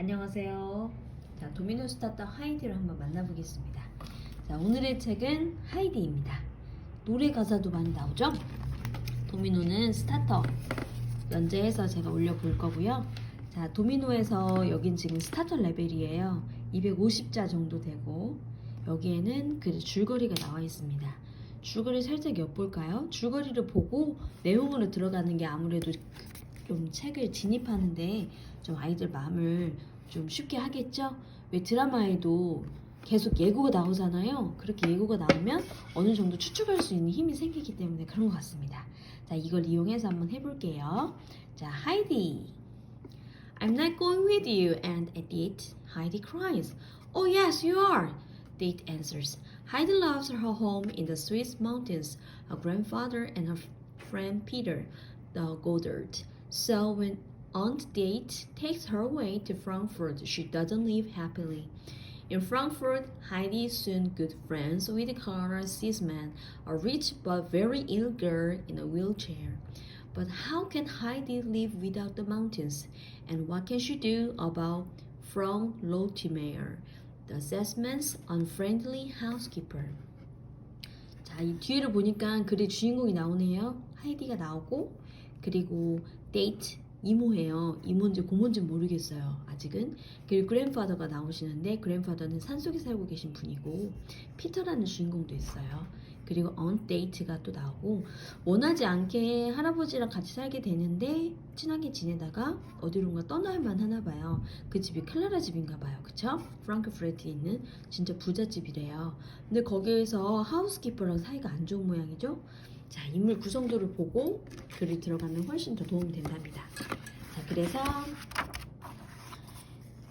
안녕하세요. 자, 도미노 스타터 하이디를 한번 만나보겠습니다. 자, 오늘의 책은 하이디입니다. 노래 가사도 많이 나오죠? 도미노는 스타터 연재해서 제가 올려볼 거고요. 자, 도미노에서 여긴 지금 스타터 레벨이에요. 250자 정도 되고 여기에는 그 줄거리가 나와 있습니다. 줄거리 살짝 엿볼까요? 줄거리를 보고 내용으로 들어가는 게 아무래도 좀 책을 진입하는데 좀 아이들 마음을 좀 쉽게 하겠죠? 왜 드라마에도 계속 예고가 나오잖아요. 그렇게 예고가 나오면 어느 정도 추측할 수 있는 힘이 생기기 때문에 그런 것 같습니다. 자, 이걸 이용해서 한번 해볼게요. 자, 하이디. I'm not going with you. And at it, Heidi cries. Oh, yes, you are. Date answers. Heidi loves her home in the Swiss mountains, her grandfather and her friend Peter, the Goddard. So when Aunt Date takes her away to Frankfurt, she doesn't live happily. In Frankfurt, Heidi is soon good friends with Clara Sisman, a rich but very ill girl in a wheelchair. But how can Heidi live without the mountains? And what can she do about Frau Lottimer, the assessment's unfriendly housekeeper? 자, 이 뒤를 보니까 글의 주인공이 나오네요. 하이디가 나오고 그리고 데이트 이모예요. 이모인지 고모인지 모르겠어요. 아직은. 그리고 그랜파더가 나오시는데 그랜파더는 산속에 살고 계신 분이고 피터라는 주인공도 있어요. 그리고 언 데이트가 또 나오고 원하지 않게 할아버지랑 같이 살게 되는데 친하게 지내다가 어디론가 떠날만 하나 봐요. 그 집이 클라라 집인가 봐요. 그쵸? 프랑크푸르트에 있는 진짜 부잣집이래요. 근데 거기에서 하우스키퍼랑 사이가 안 좋은 모양이죠? 자, 인물 구성도를 보고 글이 들어가면 훨씬 더 도움이 된답니다. 자, 그래서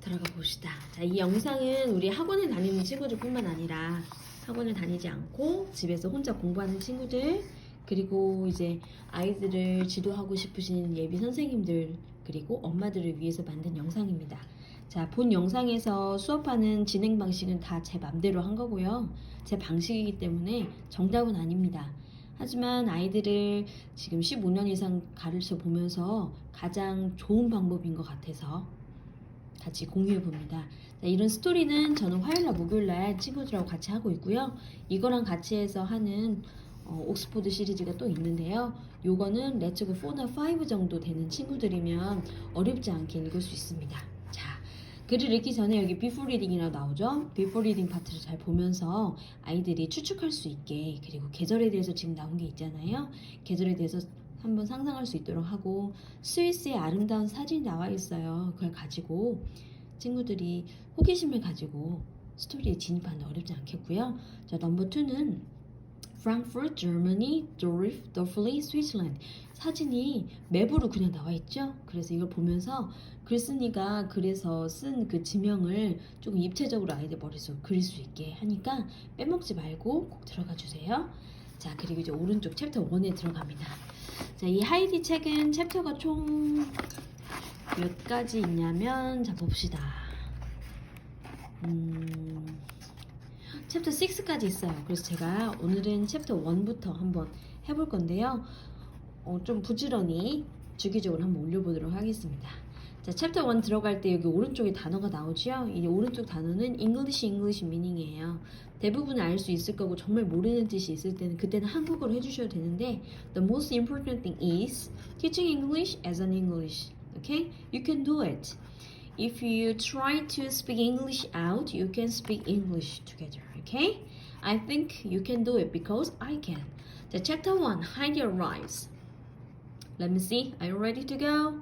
들어가 봅시다. 자, 이 영상은 우리 학원에 다니는 친구들 뿐만 아니라 학원을 다니지 않고 집에서 혼자 공부하는 친구들 그리고 이제 아이들을 지도하고 싶으신 예비 선생님들 그리고 엄마들을 위해서 만든 영상입니다. 자, 본 영상에서 수업하는 진행 방식은 다 제 맘대로 한 거고요. 제 방식이기 때문에 정답은 아닙니다. 하지만 아이들을 지금 15년 이상 가르쳐 보면서 가장 좋은 방법인 것 같아서 같이 공유해 봅니다. 자, 이런 스토리는 저는 화요일날 목요일날 친구들하고 같이 하고 있고요. 이거랑 같이 해서 하는 어, 옥스포드 시리즈가 또 있는데요. 요거는 레츠고 4나 5 정도 되는 친구들이면 어렵지 않게 읽을 수 있습니다. 자, 글을 읽기 전에 여기 비포 리딩이라고 나오죠. 비포 리딩 파트를 잘 보면서 아이들이 추측할 수 있게 그리고 계절에 대해서 지금 나온 게 있잖아요. 계절에 대해서 한번 상상할 수 있도록 하고 스위스의 아름다운 사진이 나와 있어요. 그걸 가지고 친구들이 호기심을 가지고 스토리에 진입하는 어렵지 않겠고요. 자, 넘버 2는 Frankfurt, Germany, Dorif, Dorfli, Switzerland. 사진이 맵으로 그냥 나와 있죠. 그래서 이걸 보면서 글쓴이가 그래서 쓴 그 지명을 조금 입체적으로 아이들 머릿속에 그릴 수 있게 하니까 빼먹지 말고 꼭 들어가 주세요. 자, 그리고 이제 오른쪽 챕터 1에 들어갑니다. 자, 이 하이디 책은 챕터가 총 몇 가지 있냐면 자 봅시다. 음, 챕터 6까지 있어요. 그래서 제가 오늘은 챕터 1부터 한번 해볼 건데요. 어, 좀 부지런히 주기적으로 한번 올려보도록 하겠습니다. 자, 챕터 1 들어갈 때 여기 오른쪽에 단어가 나오죠? 이 오른쪽 단어는 English, English meaning이에요. 대부분 알 수 있을 거고 정말 모르는 뜻이 있을 때는 그때는 한국어로 해주셔도 되는데 The most important thing is teaching English as an English. Okay? You can do it. If you try to speak English out, you can speak English together. Okay? I think you can do it because I can. The chapter 1, Heidi arrives. Let me see. Are you ready to go?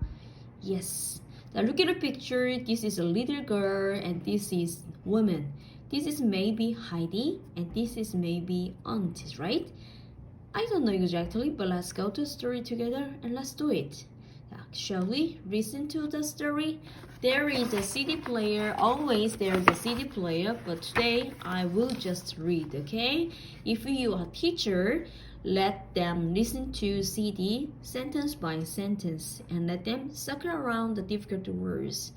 Yes. Now look at the picture. This is a little girl and this is woman. This is maybe Heidi and this is maybe Aunt, right? I don't know exactly, but let's go to the story together and let's do it. Shall we listen to the story? There is a CD player, always there is a CD player, but today I will just read, okay? If you are a teacher, let them listen to CD sentence by sentence and let them circle around the difficult words.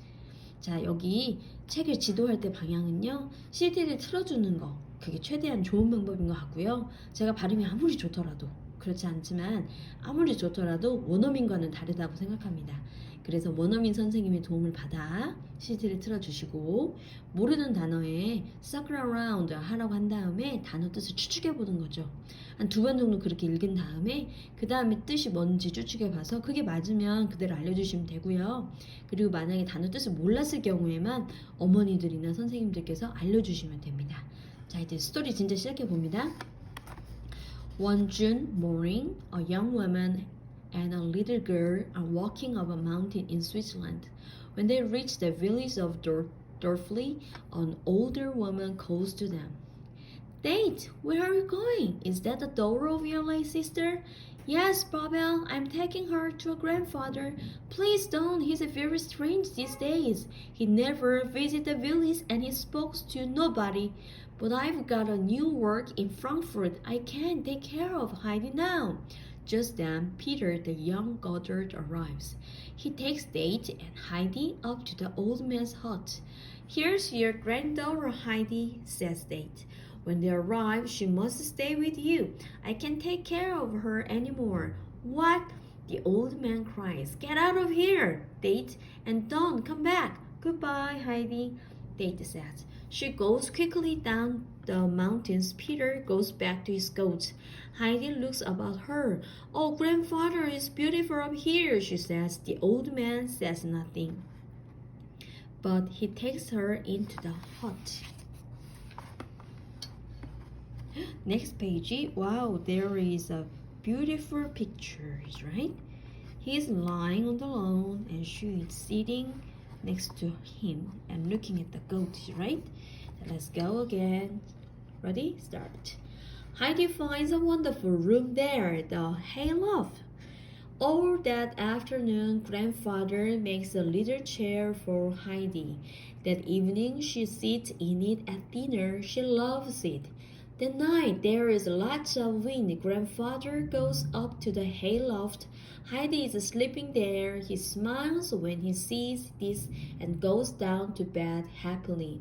자, 여기 책을 지도할 때 방향은요, CD를 틀어주는 거. 그게 최대한 좋은 방법인 것 같고요. 제가 발음이 아무리 좋더라도, 그렇지 않지만, 아무리 좋더라도 원어민과는 다르다고 생각합니다. 그래서 원어민 선생님의 도움을 받아 CD를 틀어주시고 모르는 단어에 circle around 하라고 한 다음에 단어 뜻을 추측해 보는 거죠. 한 두 번 정도 그렇게 읽은 다음에 그 다음에 뜻이 뭔지 추측해 봐서 그게 맞으면 그대로 알려주시면 되고요. 그리고 만약에 단어 뜻을 몰랐을 경우에만 어머니들이나 선생님들께서 알려주시면 됩니다. 자 이제 스토리 진짜 시작해 봅니다. One June morning, a young woman and a little girl are walking up a mountain in Switzerland. When they reach the village of Dor- Dorfli, an older woman calls to them. Date, where are you going? Is that the daughter of your late sister? Yes, Babel, I'm taking her to a grandfather. Please don't, he's very strange these days. He never visited the village and he spoke to nobody. But I've got a new work in Frankfurt. I can take care of Heidi now. Just then, Peter, the young Goddard, arrives. He takes Date and Heidi up to the old man's hut. Here's your granddaughter, Heidi, says Date. When they arrive, she must stay with you. I can't take care of her anymore. What? The old man cries. Get out of here, Date, and don't come back. Goodbye, Heidi, Date says. She goes quickly down the mountains. Peter goes back to his goat. Heidi looks about her. Oh, grandfather, it's beautiful up here, she says. The old man says nothing. But he takes her into the hut. Next page. Wow, there is a beautiful pictures, right? He's lying on the lawn and she is sitting next to him and looking at the goat, right? Let's go again. Ready? Start. Heidi finds a wonderful room there, the hayloft. All that afternoon, grandfather makes a little chair for Heidi. That evening, she sits in it at dinner. She loves it. That night, there is lots of wind. Grandfather goes up to the hayloft. Heidi is sleeping there. He smiles when he sees this and goes down to bed happily.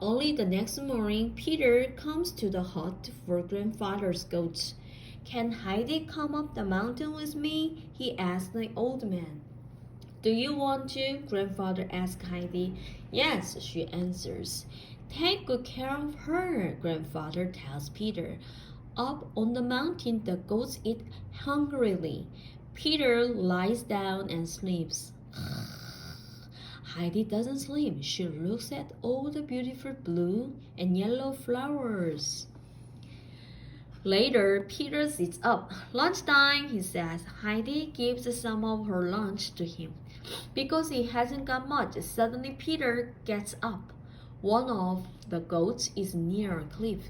Only the next morning, Peter comes to the hut for grandfather's goats. Can Heidi come up the mountain with me? he asked the old man. Do you want to? Grandfather asked Heidi. Yes, she answers. Take good care of her, grandfather tells Peter. Up on the mountain, the goats eat hungrily. Peter lies down and sleeps. Heidi doesn't sleep. She looks at all the beautiful blue and yellow flowers. Later, Peter sits up. Lunchtime, he says. Heidi gives some of her lunch to him. Because he hasn't got much, suddenly Peter gets up. One of the goats is near a cliff.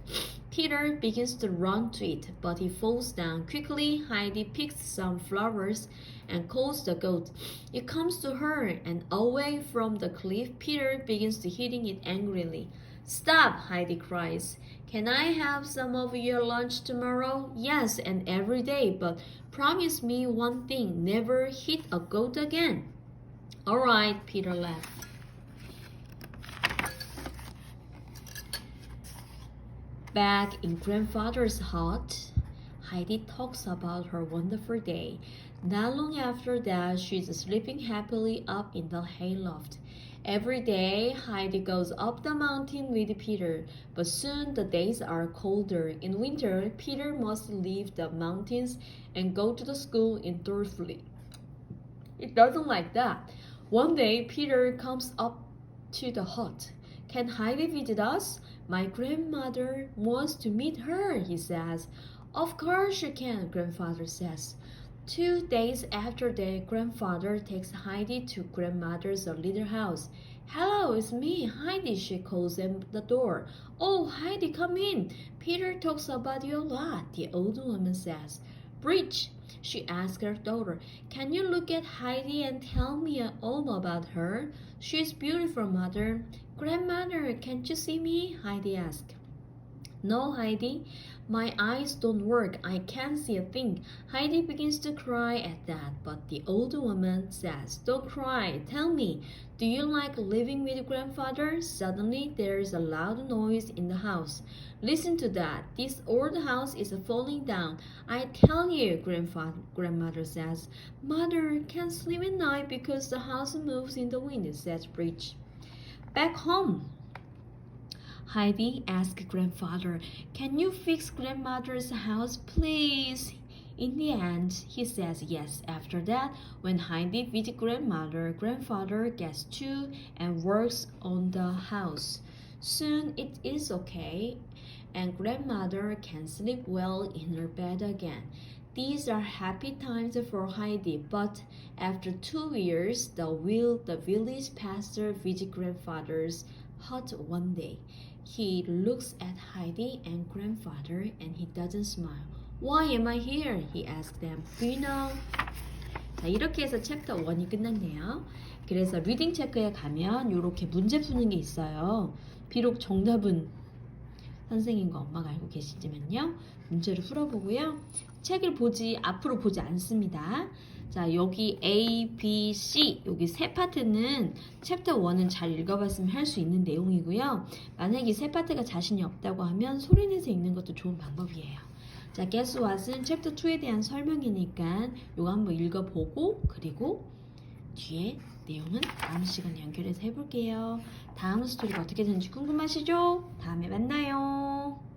Peter begins to run to it, but he falls down. Quickly, Heidi picks some flowers and calls the goat. It comes to her, and away from the cliff, Peter begins to hitting it angrily. Stop, Heidi cries. Can I have some of your lunch tomorrow? Yes, and every day, but promise me one thing never hit a goat again. All right, Peter laughed. Back in grandfather's hut, Heidi talks about her wonderful day. Not long after that, she's sleeping happily up in the hayloft. Every day, Heidi goes up the mountain with Peter, but soon the days are colder. In winter, Peter must leave the mountains and go to the school in Dorfli. It doesn't like that. One day, Peter comes up to the hut. Can Heidi visit us? My grandmother wants to meet her, he says. Of course you can, grandfather says. Two days after that, grandfather takes Heidi to grandmother's little house. Hello, it's me, Heidi, she calls at the door. Oh, Heidi, come in. Peter talks about you a lot, the old woman says. Bridge, she asks her daughter, can you look at Heidi and tell me all about her? She's beautiful, mother. Grandmother, can't you see me? Heidi asked. No, Heidi. My eyes don't work. I can't see a thing. Heidi begins to cry at that, but the old woman says, Don't cry. Tell me, do you like living with grandfather? Suddenly, there is a loud noise in the house. Listen to that. This old house is falling down. I tell you, grandfather, grandmother says. Mother can't sleep at night because the house moves in the wind, says Bridge. Back home. Heidi asked grandfather, Can you fix grandmother's house, please? In the end, he says yes. After that, when Heidi visits grandmother, grandfather gets to and works on the house. Soon it is okay, and grandmother can sleep well in her bed again. These are happy times for Heidi, but after two years, the will the village pastor visit grandfather's hut one day. He looks at Heidi and grandfather and he doesn't smile. Why am I here? He asked them. Do you know? 자, 이렇게 해서 챕터 1이 끝났네요. 그래서 리딩 체크에 가면 이렇게 문제 푸는 게 있어요. 비록 정답은 선생님과 엄마가 알고 계시지만요. 문제를 풀어보고요. 책을 보지 앞으로 보지 않습니다. 자, 여기 A, B, C 여기 세 파트는 챕터 1은 잘 읽어봤으면 할 수 있는 내용이고요. 만약에 세 파트가 자신이 없다고 하면 소리내서 읽는 것도 좋은 방법이에요. 자, guess what은 챕터 2에 대한 설명이니까 이거 한번 읽어보고 그리고 뒤에 내용은 다음 시간에 연결해서 해볼게요. 다음 스토리가 어떻게 되는지 궁금하시죠? 다음에 만나요.